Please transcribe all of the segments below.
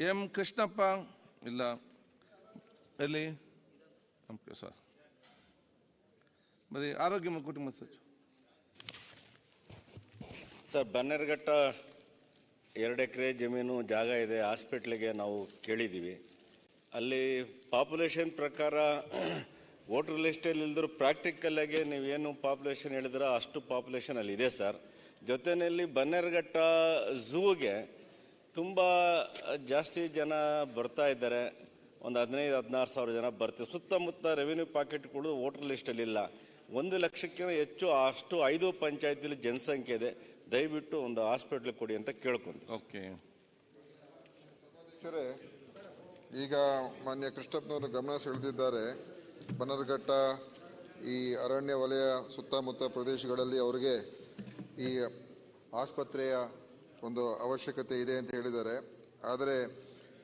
M Krishnappa, ಇಲ್ಲ, ಎಲ್ಲಿ? Sir. ಬರೀ ಆರೋಗ್ಯ ಕುಟುಂಬ ಸಚಿವ. ಸರ್, ಬನ್ನೇರುಘಟ್ಟ ಎರಡು ಎಕರೆ ಜಮೀನು ಜಾಗ ಇದೆ, ಹಾಸ್ಪಿಟ್ಲಿಗೆ ನಾವು ಕೇಳಿದ್ದೀವಿ. ಅಲ್ಲಿ ಪಾಪ್ಯುಲೇಷನ್ ಪ್ರಕಾರ ವೋಟರ್ ಲಿಸ್ಟಲ್ಲಿ ಇಲ್ದರೂ ಪ್ರಾಕ್ಟಿಕಲ್ಲಾಗಿ ನೀವೇನು ಪಾಪ್ಯುಲೇಷನ್ ಹೇಳಿದ್ರೆ ಅಷ್ಟು ಪಾಪ್ಯುಲೇಷನ್ ಅಲ್ಲಿ ಇದೆ, ಸರ್. ಜೊತೆಯಲ್ಲಿ ಬನ್ನೇರುಘಟ್ಟ ಝೂಗೆ ತುಂಬ ಜಾಸ್ತಿ ಜನ ಬರ್ತಾ ಇದ್ದಾರೆ. ಒಂದು ಹದಿನೈದು ಹದಿನಾರು ಸಾವಿರ ಜನ ಬರ್ತಾರೆ. ಸುತ್ತಮುತ್ತ ರೆವಿನ್ಯೂ ಪಾಕೆಟ್ಗಳು ವೋಟರ್ ಲಿಸ್ಟಲ್ಲಿ ಇಲ್ಲ. ಒಂದು ಲಕ್ಷಕ್ಕಿಂತ ಹೆಚ್ಚು ಅಷ್ಟು ಐದು ಪಂಚಾಯತಿಲಿ ಜನಸಂಖ್ಯೆ ಇದೆ. ದಯವಿಟ್ಟು ಒಂದು ಹಾಸ್ಪಿಟ್ಲ್ ಕೊಡಿ ಅಂತ ಕೇಳ್ಕೊಂಡು ಓಕೆ. ಈಗ ಮಾನ್ಯ ಕೃಷ್ಣಪ್ಪನವರು ಗಮನ ಸೆಳೆದಿದ್ದಾರೆ. ಬನ್ನರ್ಘಟ್ಟ ಈ ಅರಣ್ಯ ವಲಯ ಸುತ್ತಮುತ್ತ ಪ್ರದೇಶಗಳಲ್ಲಿ ಅವರಿಗೆ ಈ ಆಸ್ಪತ್ರೆಯ ಒಂದು ಅವಶ್ಯಕತೆ ಇದೆ ಅಂತ ಹೇಳಿದ್ದಾರೆ. ಆದರೆ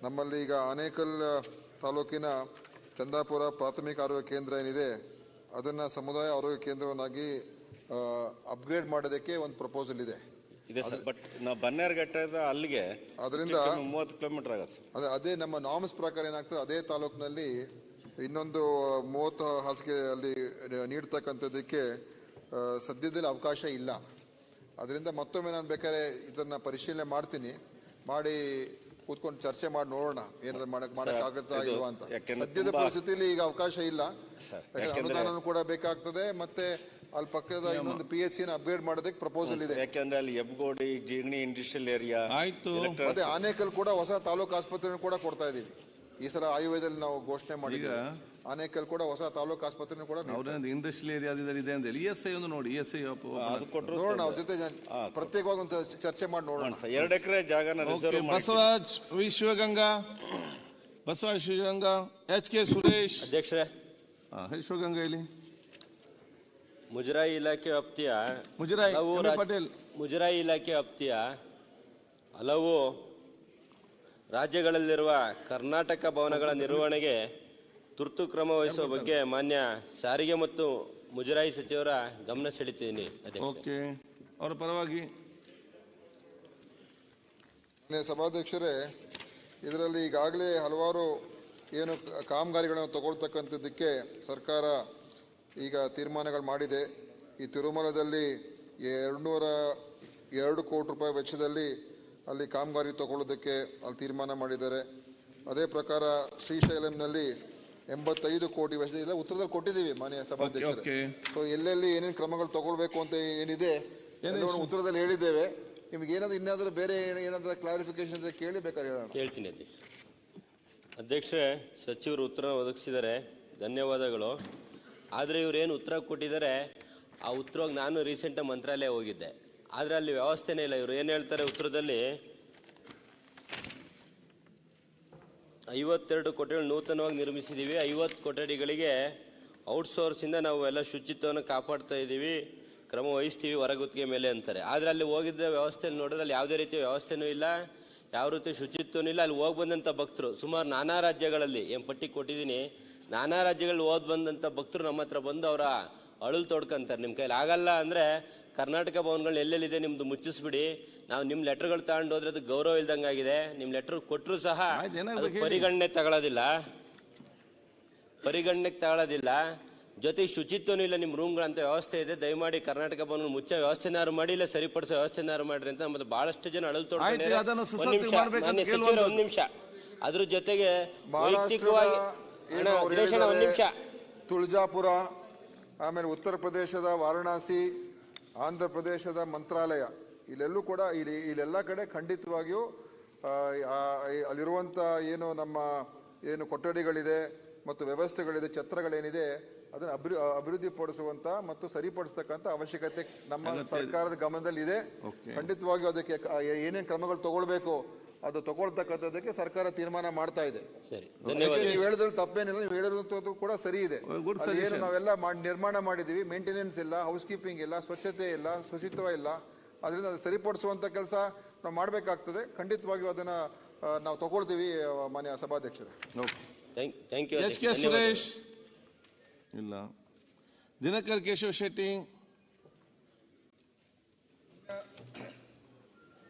ನಮ್ಮಲ್ಲಿ ಈಗ ಆನೇಕಲ್ ತಾಲೂಕಿನ ಚಂದಾಪುರ ಪ್ರಾಥಮಿಕ ಆರೋಗ್ಯ ಕೇಂದ್ರ ಏನಿದೆ ಅದನ್ನು ಸಮುದಾಯ ಆರೋಗ್ಯ ಕೇಂದ್ರವನ್ನಾಗಿ ಅಪ್ಗ್ರೇಡ್ ಮಾಡೋದಕ್ಕೆ ಒಂದು ಪ್ರಪೋಸಲ್ ಇದೆ. ಇದೆ ಸರ್ ಬಟ್ ನಾವು ಬನ್ನೇರುಘಟ್ಟದ ಅಲ್ಲಿಗೆ ಅದರಿಂದ ಮೂವತ್ತು ಕಿಲೋಮೀಟರ್ ಆಗತ್ತೆ ಅದೇ ಅದೇ ನಮ್ಮ ನಾಮ್ಸ್ ಪ್ರಕಾರ ಏನಾಗ್ತದೆ ಅದೇ ತಾಲೂಕಿನಲ್ಲಿ ಇನ್ನೊಂದು ಮೂವತ್ತು ಹಾಸಿಗೆ ಅಲ್ಲಿ ನೀಡ್ತಕ್ಕಂಥದ್ದಕ್ಕೆ ಸದ್ಯದಲ್ಲಿ ಅವಕಾಶ ಇಲ್ಲ. ಅದರಿಂದ ಮತ್ತೊಮ್ಮೆ ನಾನು ಬೇಕಾದ್ರೆ ಇದನ್ನ ಪರಿಶೀಲನೆ ಮಾಡ್ತೀನಿ. ಮಾಡಿ ಕೂತ್ಕೊಂಡು ಚರ್ಚೆ ಮಾಡಿ ನೋಡೋಣ ಏನಾದ್ರು ಮಾಡಕ್ ಮಾಡಕ್ ಆಗುತ್ತಾ ಇಲ್ವಾ ಅಂತ. ಸದ್ಯದ ಪರಿಸ್ಥಿತಿಯಲ್ಲಿ ಈಗ ಅವಕಾಶ ಇಲ್ಲ. ಅನುದಾನ ಕೂಡ ಬೇಕಾಗ್ತದೆ ಮತ್ತೆ ಅಲ್ಲಿ ಪಕ್ಕದ ಇನ್ನೊಂದು ಪಿ ಎಚ್ ಸಿನ ಅಪ್ಗ್ರೇಡ್ ಮಾಡೋದಕ್ಕೆ ಪ್ರಪೋಸಲ್ ಇದೆ. ಯಾಕೆಂದ್ರೆ ಅಲ್ಲಿ ಎಬ್ಗೋಡಿ ಜೀರ್ಣಿ ಇಂಡಸ್ಟ್ರಿಯಲ್ ಏರಿಯಾ ಆಯ್ತು. ಮತ್ತೆ ಆನೇಕಲ್ ಕೂಡ ಹೊಸ ತಾಲೂಕು ಆಸ್ಪತ್ರೆ ಕೂಡ ಕೊಡ್ತಾ ಇದೀವಿ ಈ ಸಲ ಆಯುರ್ವೇದದಲ್ಲಿ ನಾವು ಘೋಷಣೆ ಮಾಡಿದ್ದೀವಿ. ಆನೇಕಲ್ ಕೂಡ ಹೊಸ ತಾಲೂಕು ಆಸ್ಪತ್ರೆ ಕೂಡ ಅವ್ರೇನು ಇಂಡಸ್ಟ್ರಿಯಲ್ ಏರಿಯಾದಲ್ಲಿ ಇದೆ ಅಂತ ಇ ಎಸ್ ಐ ಒಂದು ನೋಡಿ ಇ ಎಸ್ ಐ ಅದು ಕೊಟ್ಟರು ನೋಡೋಣ ಅವ್ರ ಜೊತೆ ಜನ- ಪ್ರತ್ಯೇಕವಾಗಿ ಒಂದು ಚರ್ಚೆ ಮಾಡಿ ನೋಡೋಣ. ಸರ್ ಎರಡು ಎಕರೆ ಜಾಗನ ರಿಸರ್ವ್ ಮಾಡಿ ಬಸವರಾಜ್ ವಿಶ್ವಗಂಗಾ ಬಸವರಾಜ್ ಶಿವಗಂಗಾ ಎಚ್ ಕೆ ಸುರೇಶ್. ಅಧ್ಯಕ್ಷರೇ ಹಾ, ಶಿವಗಂಗಾ ಇಲ್ಲಿ. ಮುಜರಾಯಿ ಇಲಾಖೆ ವ್ಯಾಪ್ತಿಯ ಮುಜರಾಯಿ ಹಲವು ಎಂ. ರಾಜ್- ಪಟೇಲ್. ಮುಜರಾಯಿ ಇಲಾಖೆ ವ್ಯಾಪ್ತಿಯ ಹಲವು ರಾಜ್ಯಗಳಲ್ಲಿರುವ ಕರ್ನಾಟಕ ಭವನಗಳ ನಿರ್ವಹಣೆಗೆ ತುರ್ತು ಕ್ರಮ ವಹಿಸುವ ಬಗ್ಗೆ ಮಾನ್ಯ ಸಾರಿಗೆ ಮತ್ತು ಮುಜರಾಯಿ ಸಚಿವರ ಗಮನ ಸೆಳಿತೀನಿ ಓಕೆ. ಅವರ ಪರವಾಗಿ. ಸಭಾಧ್ಯಕ್ಷರೇ ಇದರಲ್ಲಿ ಈಗಾಗಲೇ ಹಲವಾರು ಏನು ಕಾಮಗಾರಿಗಳನ್ನು ತಗೊಳ್ತಕ್ಕಂಥದ್ದಕ್ಕೆ ಸರ್ಕಾರ ಈಗ ತೀರ್ಮಾನಗಳು ಮಾಡಿದೆ. ಈ ತಿರುಮಲದಲ್ಲಿ ಎರಡುನೂರ ಎರಡು ಕೋಟಿ ರೂಪಾಯಿ ವೆಚ್ಚದಲ್ಲಿ ಅಲ್ಲಿ ಕಾಮಗಾರಿ ತಗೊಳ್ಳೋದಕ್ಕೆ ಅಲ್ಲಿ ತೀರ್ಮಾನ ಮಾಡಿದ್ದಾರೆ. ಅದೇ ಪ್ರಕಾರ ಶ್ರೀಶೈಲಂನಲ್ಲಿ ಎಂಬತ್ತೈದು ಕೋಟಿ ವೆಚ್ಚ ಇಲ್ಲ ಉತ್ತರದಲ್ಲಿ ಕೊಟ್ಟಿದ್ದೀವಿ ಮಾನ್ಯ ಸಭಾಧ್ಯಕ್ಷರು. ಸೊ ಎಲ್ಲೆಲ್ಲಿ ಏನೇನು ಕ್ರಮಗಳು ತಗೊಳ್ಬೇಕು ಅಂತ ಏನಿದೆ ಉತ್ತರದಲ್ಲಿ ಹೇಳಿದ್ದೇವೆ. ನಿಮ್ಗೆ ಏನಾದ್ರು ಇನ್ನಾದ್ರೂ ಬೇರೆ ಏನಾದರೂ ಏನಾದ್ರೂ ಕ್ಲಾರಿಫಿಕೇಶನ್ ಇದ್ರೆ ಕೇಳಿ ಬೇಕಾದ್ರೆ ಹೇಳೋಣ. ಹೇಳ್ತೀನಿ ಅಧ್ಯಕ್ಷ. ಅಧ್ಯಕ್ಷರೇ ಸಚಿವರು ಉತ್ತರ ಒದಗಿಸಿದ್ದಾರೆ. ಧನ್ಯವಾದಗಳು. ಆದರೆ ಇವ್ರೇನು ಉತ್ತರ ಕೊಟ್ಟಿದ್ದಾರೆ ಆ ಉತ್ತರವಾಗಿ ನಾನು ರೀಸೆಂಟಾಗಿ ಮಂತ್ರಾಲಯ ಹೋಗಿದ್ದೆ. ಆದರೆ ಅಲ್ಲಿ ವ್ಯವಸ್ಥೆನೇ ಇಲ್ಲ. ಇವರು ಏನು ಹೇಳ್ತಾರೆ ಉತ್ತರದಲ್ಲಿ? ಐವತ್ತೆರಡು ಕೊಠಡಿಗಳು ನೂತನವಾಗಿ ನಿರ್ಮಿಸಿದ್ದೀವಿ ಐವತ್ತು ಕೊಠಡಿಗಳಿಗೆ ಔಟ್ಸೋರ್ಸಿಂದ ನಾವು ಎಲ್ಲ ಶುಚಿತ್ವವನ್ನು ಕಾಪಾಡ್ತಾ ಇದ್ದೀವಿ ಕ್ರಮ ವಹಿಸ್ತೀವಿ ಹೊರಗುತ್ತಿಗೆ ಮೇಲೆ ಅಂತಾರೆ. ಆದರೆ ಅಲ್ಲಿ ಹೋಗಿದ್ದ ವ್ಯವಸ್ಥೆ ನೋಡಿದ್ರೆ ಅಲ್ಲಿ ಯಾವುದೇ ರೀತಿಯ ವ್ಯವಸ್ಥೆನೂ ಇಲ್ಲ. ಯಾವ ರೀತಿ ಶುಚಿತ್ವನೂ ಇಲ್ಲ. ಅಲ್ಲಿ ಹೋಗಿ ಬಂದಂಥ ಭಕ್ತರು, ಸುಮಾರು ನಾನಾ ರಾಜ್ಯಗಳಲ್ಲಿ, ಏನು ಪಟ್ಟಿ ಕೊಟ್ಟಿದ್ದೀನಿ, ನಾನಾ ರಾಜ್ಯಗಳಲ್ಲಿ ಓದ್ ಬಂದಂಥ ಭಕ್ತರು ನಮ್ಮ ಹತ್ರ ಬಂದು ಅವರ ಅಳಲು ತೊಡ್ಕೊಂತಾರೆ. ನಿಮ್ಮ ಕೈಲಿ ಆಗಲ್ಲ ಅಂದರೆ ಕರ್ನಾಟಕ ಭವನಗಳು ಎಲ್ಲೆಲ್ಲಿದೆ ನಿಮ್ದು ಮುಚ್ಚಿಸ್ಬಿಡಿ. ನಾವು ನಿಮ್ ಲೆಟರ್ಗಳು ತಗೊಂಡು ಹೋದ್ರೆ ಅದು ಗೌರವ ಇಲ್ದಂಗಾಗಿದೆ. ನಿಮ್ ಲೆಟರ್ ಕೊಟ್ಟರು ಸಹ ಅದು ಪರಿಗಣನೆ ತಗೊಳ್ಳೋದಿಲ್ಲ ಪರಿಗಣನೆಗೆ ತಗೊಳ್ಳೋದಿಲ್ಲ ಜೊತೆ ಶುಚಿತ್ವನೂ ಇಲ್ಲ ನಿಮ್ಮ ರೂಮ್ಗಳಂತ ವ್ಯವಸ್ಥೆ ಇದೆ. ದಯಮಾಡಿ ಕರ್ನಾಟಕ ಭವನ ಮುಚ್ಚ ವ್ಯವಸ್ಥೆನಾರು ಮಾಡಿ ಇಲ್ಲ ಸರಿಪಡಿಸೋ ವ್ಯವಸ್ಥೆನಾರು ಮಾಡ್ರಿ ಅಂತ ಮತ್ತೆ ಬಹಳಷ್ಟು ಜನ ಅಳಲು ಸಚಿವರು ಒಂದ್ ನಿಮಿಷ. ಅದ್ರ ಜೊತೆಗೆ ವೈಯಕ್ತಿಕವಾಗಿ ಒಂದ್ ನಿಮಿಷ. ತುಳಜಾಪುರ ಆಮೇಲೆ ಉತ್ತರ ಪ್ರದೇಶದ ವಾರಣಾಸಿ ಆಂಧ್ರ ಪ್ರದೇಶದ ಮಂತ್ರಾಲಯ. ಇಲ್ಲೆಲ್ಲೂ ಕೂಡ ಇಲ್ಲಿ ಇಲ್ಲೆಲ್ಲ ಕಡೆ ಖಂಡಿತವಾಗಿಯೂ ಅಲ್ಲಿರುವಂತ ಏನು ನಮ್ಮ ಏನು ಕೊಠಡಿಗಳಿದೆ ಮತ್ತು ವ್ಯವಸ್ಥೆಗಳಿದೆ ಛತ್ರಗಳೇನಿದೆ ಅದನ್ನು ಅಭಿ ಅಭಿವೃದ್ಧಿ ಪಡಿಸುವಂತ ಮತ್ತು ಸರಿಪಡಿಸ್ತಕ್ಕಂಥ ಅವಶ್ಯಕತೆ ನಮ್ಮ ಸರ್ಕಾರದ ಗಮನದಲ್ಲಿ ಇದೆ ಖಂಡಿತವಾಗಿಯೂ ಅದಕ್ಕೆ ಏನೇನು ಕ್ರಮಗಳು ತಗೊಳ್ಬೇಕು ಅದು ತಗೊಳ್ತಕ್ಕಂಥದ್ದಕ್ಕೆ ಸರ್ಕಾರ ತೀರ್ಮಾನ ಮಾಡ್ತಾ ಇದೆ. ಸರಿ ನೀವು ಹೇಳಿದ್ರೆ ತಪ್ಪೇನಿಲ್ಲ ನೀವು ಹೇಳಿರೋದು ಕೂಡ ಸರಿ ಇದೆ. ಏನು. ನಾವೆಲ್ಲ ಮಾಡಿ ನಿರ್ಮಾಣ ಮಾಡಿದೀವಿ ಮೇಂಟೆನೆನ್ಸ್ ಇಲ್ಲ ಹೌಸ್ ಕೀಪಿಂಗ್ ಇಲ್ಲ ಸ್ವಚ್ಛತೆ ಇಲ್ಲ ಶುಚಿತ್ವ ಇಲ್ಲ. ಅದರಿಂದ ಅದು ಸರಿಪಡಿಸುವಂತ ಕೆಲಸ ನಾವು ಮಾಡಬೇಕಾಗ್ತದೆ. ಖಂಡಿತವಾಗಿಯೂ ಅದನ್ನ ನಾವು ತಗೊಳ್ತೀವಿ ಮಾನ್ಯ ಸಭಾಧ್ಯಕ್ಷರು. Okay thank you H K Suresh ಇಲ್ಲ. ದಿನಕರ್ ಕೇಶವ ಶೆಟ್ಟಿ.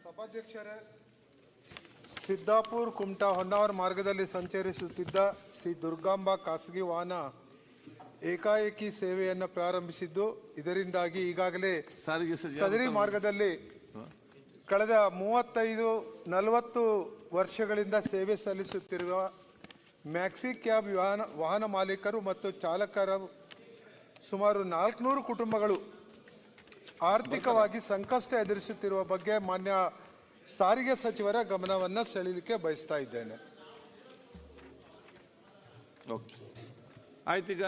ಸಭಾಧ್ಯಕ್ಷರೇ ಸಿದ್ದಾಪುರ್ ಕುಮಟಾ ಹೊನ್ನಾವರ ಮಾರ್ಗದಲ್ಲಿ ಸಂಚರಿಸುತ್ತಿದ್ದ ಶ್ರೀ ದುರ್ಗಾಂಬ ಖಾಸಗಿ ವಾಹನ ಏಕಾಏಕಿ ಸೇವೆಯನ್ನು ಪ್ರಾರಂಭಿಸಿದ್ದು. ಇದರಿಂದಾಗಿ ಈಗಾಗಲೇ ಸಾರಿಗೆ ಸದರಿ ಮಾರ್ಗದಲ್ಲಿ ಕಳೆದ ಮೂವತ್ತೈದು ನಲವತ್ತು ವರ್ಷಗಳಿಂದ ಸೇವೆ ಸಲ್ಲಿಸುತ್ತಿರುವ ಮ್ಯಾಕ್ಸಿ ಕ್ಯಾಬ್ ವಾಹನ ವಾಹನ ಮಾಲೀಕರು ಮತ್ತು ಚಾಲಕರ ಸುಮಾರು ನಾಲ್ಕುನೂರು ಕುಟುಂಬಗಳು ಆರ್ಥಿಕವಾಗಿ ಸಂಕಷ್ಟ ಎದುರಿಸುತ್ತಿರುವ ಬಗ್ಗೆ ಮಾನ್ಯ ಸಾರಿಗೆ ಸಚಿವರ ಗಮನವನ್ನು ಸೆಳೀಲಿಕ್ಕೆ ಬಯಸ್ತಾ ಇದ್ದೇನೆ. ಓಕೆ ಆಯ್ತೀಗ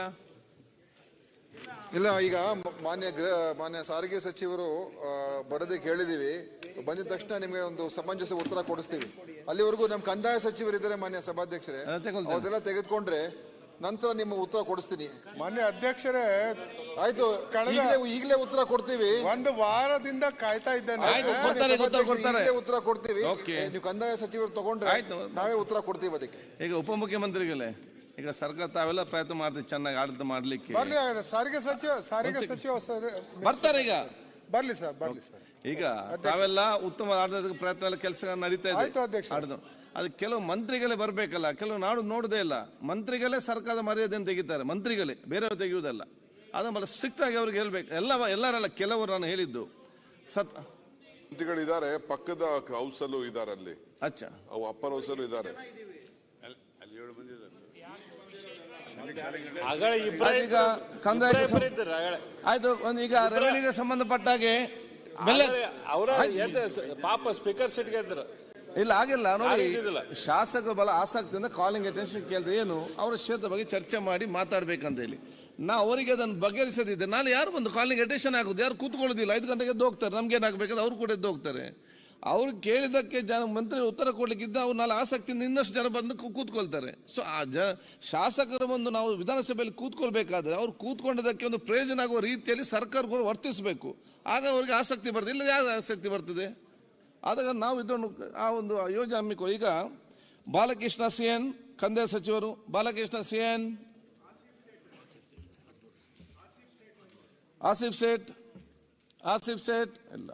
ಇಲ್ಲ ಈಗ ಮಾನ್ಯ ಗೃಹ ಮಾನ್ಯ ಸಾರಿಗೆ ಸಚಿವರು ಆ, ಬರದೆ ಕೇಳಿದೀವಿ. ಬಂದಿದ ತಕ್ಷಣ ನಿಮಗೆ ಒಂದು ಸಮಂಜಸ ಉತ್ತರ ಕೊಡಿಸ್ತೀವಿ. ಅಲ್ಲಿವರೆಗೂ ನಮ್ಮ ಕಂದಾಯ ಸಚಿವರಿದ್ದಾರೆ ಮಾನ್ಯ ಸಭಾಧ್ಯಕ್ಷರೇ. ಅದೆಲ್ಲ ತೆಗೆದುಕೊಂಡ್ರೆ ನಂತರ ನಿಮ್ಮ ಉತ್ತರ ಕೊಡಿಸ್ತೀನಿ. ಮಾನ್ಯ ಅಧ್ಯಕ್ಷರೇ ಆಯ್ತು ಈಗಲೇ ಈಗಲೇ ಉತ್ತರ ಕೊಡ್ತೀವಿ. ಒಂದು ವಾರದಿಂದ ಕಾಯ್ತಾ ಇದ್ದೇನೆ. ಆಯ್ತು, ಮಾನ್ಯ ಕೊಡ್ತಾರೆ, ಉತ್ತರ ಕೊಡ್ತಾರೆ. ಈಗಲೇ ಉತ್ತರ ಕೊಡ್ತೀವಿ. ನೀವು ಕಂದಾಯ ಸಚಿವರು ತಗೊಂಡ್ರೆ ಆಯ್ತು. ನಾವೇ ಉತ್ತರ ಕೊಡ್ತೀವಿ ಅದಕ್ಕೆ. ಈಗ ಉಪಮುಖ್ಯಮಂತ್ರಿಗಳೇ ಈಗ ಸರ್ಕಾರ ತಾವೆಲ್ಲ ಪ್ರಯತ್ನ ಮಾಡ್ತೀವಿ ಚೆನ್ನಾಗಿ ಆಡಳಿತ ಮಾಡ್ಲಿಕ್ಕೆ. ಬರ್ಲಿ ಹಾಗಾದ್ರೆ ಸಾರಿಗೆ ಸಚಿವ ಸಾರಿಗೆ ಸಚಿವ ಬರ್ತಾರೆ ಈಗ. ಬರ್ಲಿ ಸರ್ ಬರ್ಲಿ ಸರ್. ಈಗ ತಾವೆಲ್ಲ ಉತ್ತಮ ಆಡಳಿತ ಪ್ರಯತ್ನ ಎಲ್ಲ ಕೆಲಸ ನಡೀತಾ ಆಯ್ತು, ಇದೆ ಅಧ್ಯಕ್ಷ. ಆಡಳಿತ. ಅದು ಕೆಲವು ಮಂತ್ರಿಗಳೇ ಬರಬೇಕಲ್ಲ ಕೆಲವು ನಾಡು ನೋಡದೇ ಇಲ್ಲ. ಮಂತ್ರಿಗಳೇ ಸರ್ಕಾರದ ಮರ್ಯಾದೆಯನ್ನು ತೆಗಿತಾರೆ ಮಂತ್ರಿಗಳೇ ಬೇರೆಯವರು ತೆಗೆಯುವುದಲ್ಲ. ಅದನ್ನ ಸ್ಟ್ರಿಕ್ಟ್ ಆಗಿ ಅವ್ರಿಗೆ ಹೇಳ್ಬೇಕು. ಎಲ್ಲ ಎಲ್ಲರಲ್ಲ ಕೆಲವರು ನಾನು ಹೇಳಿದ್ದು. ಸತ್ ಮಂತ್ರಿಗಳಿದ್ದಾರೆ ಪಕ್ಕದ ಹೌಸಲ್ಲೂ ಇದ್ದಾರೆ ಅಲ್ಲಿ. ಅಚ್ಚಾ. ಅವು ಅಪ್ಪರ್ ಹೌಸಲ್ಲೂ ಅಲ್ಲೂ ಇದ್ದಾರೆ ಈಗ ಕಂದಾಯ ಆಯ್ತು ಒಂದು ಈಗ ರೆವೆನ್ಯೂಗೆ ಸಂಬಂಧಪಟ್ಟ ಹಾಗೆ ಅವರ ಪಾಪ ಸ್ಪೀಕರ್ ಸೀಟ್ಗೆ ಇದ್ರು. ಇಲ್ಲ ಆಗಿಲ್ಲ ನೋಡಿ ಶಾಸಕರ ಬಲ ಆಸಕ್ತಿಯಿಂದ ಕಾಲಿಂಗ್ ಅಟೆನ್ಷನ್ ಕೇಳಿದ್ರೆ ಏನು? ಅವರ ಕ್ಷೇತ್ರ ಬಗ್ಗೆ ಚರ್ಚೆ ಮಾಡಿ ಮಾತಾಡ್ಬೇಕಂತ ಹೇಳಿ. ನಾ ಅವರಿಗೆ ಅದನ್ನು ಬಗೆಹರಿಸದಿದ್ದೆ. ನಾನು ಯಾರು ಬಂದು ಕಾಲಿಂಗ್ ಅಟೆನ್ಷನ್ ಆಗೋದು ಯಾರು ಕೂತ್ಕೊಳ್ಳೋದಿಲ್ಲ. ಐದು ಗಂಟೆಗೆ ಎದ್ದು ಹೋಗ್ತಾರೆ. ನಮ್ಗೆ ಏನಾಗಬೇಕಂದ್ರೆ ಅವ್ರು ಕೂಡ ಎದ್ದು ಹೋಗ್ತಾರೆ. ಅವ್ರು ಕೇಳಿದಕ್ಕೆ ಜನ ಮಂತ್ರಿ ಉತ್ತರ ಕೊಡ್ಲಿಕ್ಕಿದ್ದ ಅವ್ರು ನಾಳೆ ಆಸಕ್ತಿಯಿಂದ ಇನ್ನಷ್ಟು ಜನ ಬಂದು ಕೂತ್ಕೊಳ್ತಾರೆ. ಸೊ ಆ ಜ ಶಾಸಕರ ಒಂದು ನಾವು ವಿಧಾನಸಭೆಯಲ್ಲಿ ಕೂತ್ಕೊಳ್ಬೇಕಾದ್ರೆ ಅವ್ರು ಕೂತ್ಕೊಂಡದಕ್ಕೆ ಒಂದು ಪ್ರಯೋಜನ ಆಗುವ ರೀತಿಯಲ್ಲಿ ಸರ್ಕಾರಗಳು ವರ್ತಿಸಬೇಕು. ಆಗ ಅವ್ರಿಗೆ ಆಸಕ್ತಿ ಬರ್ತದೆ. ಇಲ್ಲ ಯಾವ ಆಸಕ್ತಿ ಬರ್ತದೆ? ಆದಾಗ ನಾವು ಇದನ್ನು ಆ ಒಂದು ಯೋಜನೆ ಹಮ್ಮಿಕೊ ಈಗ ಬಾಲಕೃಷ್ಣ ಸಿ ಎನ್ ಕಂದಾಯ ಸಚಿವರು, ಬಾಲಕೃಷ್ಣ ಸಿ ಎನ್ ಆಸಿಫ್ ಸೇಠ್ ಆಸಿಫ್ ಸೇಠ್ ಇಲ್ಲ